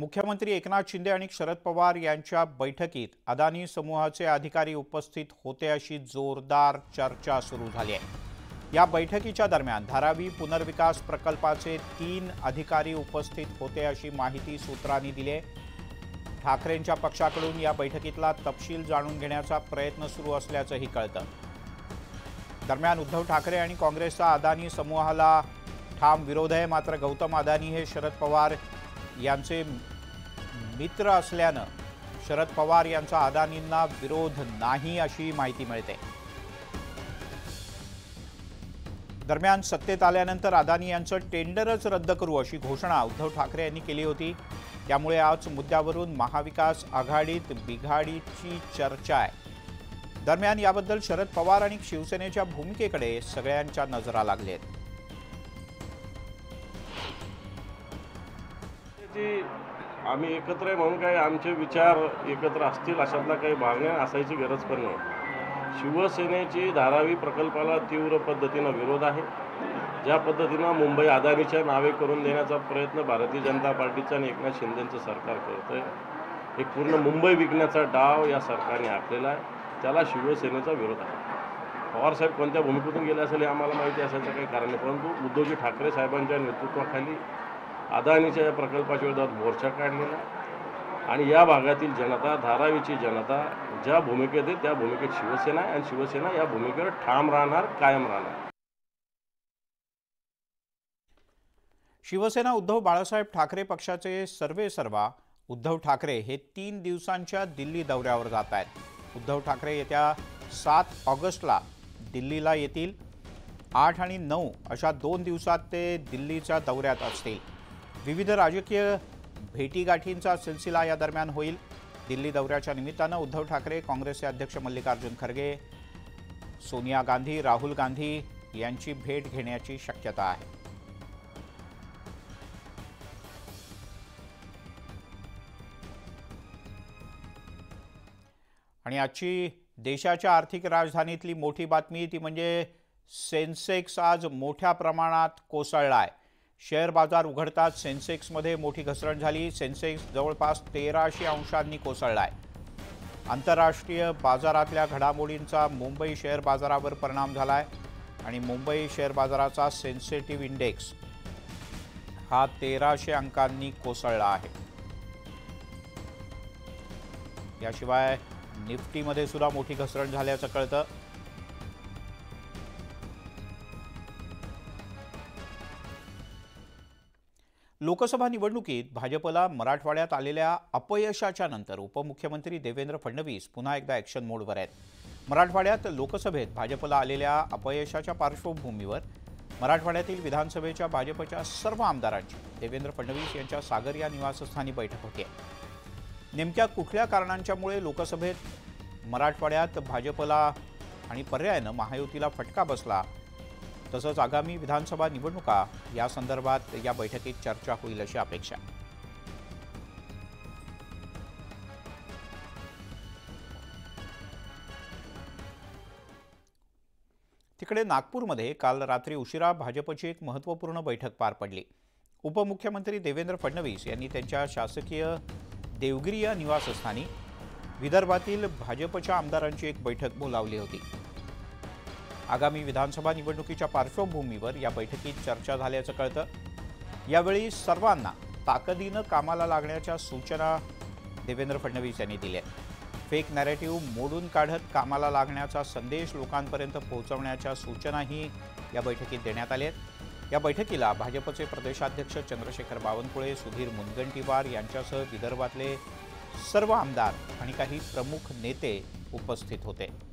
मुख्यमंत्री एकनाथ शिंदे आणि शरद पवार यांच्या बैठकीत अदानी समूहाचे अधिकारी उपस्थित होते अशी जोरदार चर्चा सुरू झाली आहे. या बैठकीच्या दरम्यान धारावी पुनर्विकास प्रकल्पाचे तीन अधिकारी उपस्थित होते अशी माहिती सूत्रांनी दिली आहे. ठाकरेंच्या पक्षाकडून या बैठकीतला तपशील जाणून घेण्याचा प्रयत्न सुरू असल्याचंही कळतं. दरम्यान उद्धव ठाकरे आणि काँग्रेसचा अदानी समूहाला ठाम विरोध आहे. मात्र गौतम अदानी हे शरद पवार यांचे मित्र असल्यानं शरद पवार यांचा अदानींना विरोध नाही अशी माहिती मिळते. दरम्यान सत्तेत आल्यानंतर अदानी यांचं टेंडरच रद्द करू अशी घोषणा उद्धव ठाकरे यांनी केली होती. त्यामुळे आज मुद्द्यावरून महाविकास आघाडीत बिघाडीची चर्चा आहे. दरम्यान याबद्दल शरद पवार आणि शिवसेनेच्या भूमिकेकडे सगळ्यांच्या नजरा लागलेत. जी आम्ही एकत्र आहे म्हणून काही आमचे विचार एकत्र असतील अशातला काही भाग नाही असायची गरज पण नाही. शिवसेनेची धारावी प्रकल्पाला तीव्र पद्धतीनं विरोध आहे. ज्या पद्धतीनं मुंबई अदानीच्या नावे करून देण्याचा प्रयत्न भारतीय जनता पार्टीचं आणि एकनाथ शिंदेचं सरकार करतं आहे एक पूर्ण मुंबई विकण्याचा डाव या सरकारने आखलेला आहे. त्याला शिवसेनेचा विरोध आहे. पवारसाहेब कोणत्या भूमिकेतून गेले असेल हे आम्हाला माहिती असायचं काही कारण नाही. परंतु उद्धवजी ठाकरे साहेबांच्या नेतृत्वाखाली अदानीच्या या प्रकल्पाच्या विरोधात मोर्चा काढलेला आणि या भागातील जनता धारावीची जनता ज्या भूमिकेत आहे त्या भूमिकेत शिवसेना आहे. आणि शिवसेना या भूमिकेवर ठाम राहणार कायम राहणार. शिवसेना उद्धव बाळासाहेब ठाकरे पक्षाचे सर्वे सर्वा उद्धव ठाकरे हे तीन दिवसांच्या दिल्ली दौऱ्यावर जात आहेत. उद्धव ठाकरे येत्या सात ऑगस्टला दिल्लीला येतील. आठ आणि नऊ अशा दोन दिवसात ते दिल्लीच्या दौऱ्यात असतील. विविध राजकीय भेटीगाठींचा सिलसिला या दरम्यान होईल. दिल्ली दौऱ्याच्या निमित्तानं उद्धव ठाकरे काँग्रेसचे अध्यक्ष मल्लिकार्जुन खरगे सोनिया गांधी राहुल गांधी यांची भेट घेण्याची शक्यता आहे. आणि आजची देशाच्या आर्थिक राजधानीतली मोठी बातमी ती म्हणजे सेन्सेक्स आज मोठ्या प्रमाणात कोसळला आहे शेअर बाजार उघडताच सेन्सेक्समध्ये मोठी घसरण झाली. सेन्सेक्स जवळपास तेराशे अंशांनी कोसळला आहे आंतरराष्ट्रीय बाजारातल्या घडामोडींचा मुंबई शेअर बाजारावर परिणाम झाला आहे आणि मुंबई शेअर बाजाराचा सेन्सेटिव्ह इंडेक्स हा तेराशे अंकांनी कोसळला आहे. याशिवाय निफ्टीमध्ये सुद्धा मोठी घसरण झाल्याचं कळतं. लोकसभा निवडणुकीत भाजपला मराठवाड्यात आलेल्या अपयशाच्या नंतर उपमुख्यमंत्री देवेंद्र फडणवीस पुन्हा एकदा ॲक्शन मोडवर आहेत. मराठवाड्यात लोकसभेत भाजपला आलेल्या अपयशाच्या पार्श्वभूमीवर मराठवाड्यातील विधानसभेच्या भाजपच्या सर्व आमदारांची देवेंद्र फडणवीस यांच्या सागर या निवासस्थानी बैठक होती. नेमक्या कुठल्या कारणांच्यामुळे लोकसभेत मराठवाड्यात भाजपला आणि पर्यायानं महायुतीला फटका बसला तसंच आगामी विधानसभा निवडणुका या संदर्भात या बैठकीत चर्चा होईल अशी अपेक्षा आहे. तिकडे नागपूरमध्ये काल रात्री उशिरा भाजपची एक महत्त्वपूर्ण बैठक पार पडली उपमुख्यमंत्री देवेंद्र फडणवीस यांनी त्यांच्या शासकीय देवगिरी या निवासस्थानी विदर्भातील भाजपच्या आमदारांची एक बैठक बोलावली होती आगामी विधानसभा निवडणुकीच्या पार्श्वभूमीवर या बैठकीत चर्चा झाल्याचं कळतं. यावेळी सर्वांना ताकदीनं कामाला लागण्याच्या सूचना देवेंद्र फडणवीस यांनी दिल्या. फेक नॅरेटिव्ह मोडून काढत कामाला लागण्याचा संदेश लोकांपर्यंत पोहोचवण्याच्या सूचनाही या बैठकीत देण्यात आल्या आहेत. या बैठकीला भाजपचे प्रदेशाध्यक्ष चंद्रशेखर बावनकुळे सुधीर मुनगंटीवार यांच्यासह विदर्भातले सर्व आमदार आणि काही प्रमुख नेते उपस्थित होते.